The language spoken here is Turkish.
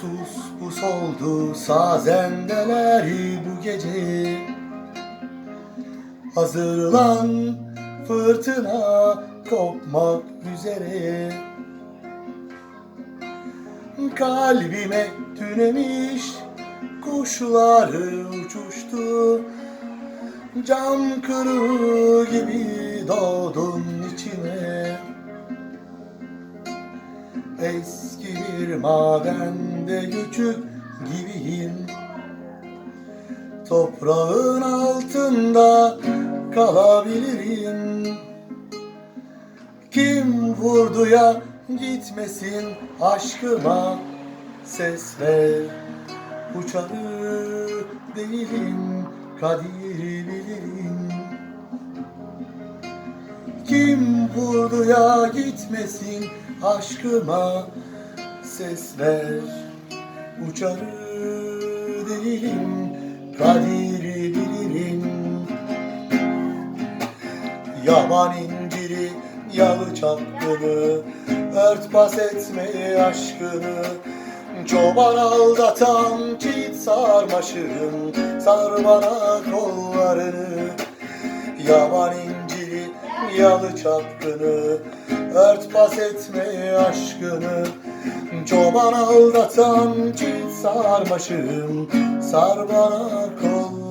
Sus pus oldu sazendeler bu gece. Hazırlan fırtına kopmak üzere. Kalbime tünemiş kuşları uçuştu. Cam kırığı gibi doğdun içime Eski bir madende göçük gibiyim. Toprağın altında kalabilirim. Kim vurdu ya gitmesin aşkıma? Ses ver uçarı değilim kadir bilirim kim vurdu ya gitmesin aşkıma Ses ver. Uçarı değilim kadiri bilirim. Yaban inciri yalı çapkını Örtbas etme aşkını. Çoban aldatan çiğit sarmaşığım Sar bana kollarını. İnciri yalı çapkını Örtbas etme aşkını. Çoban aldatan çiğit sarmaşığım Sar bana kollarını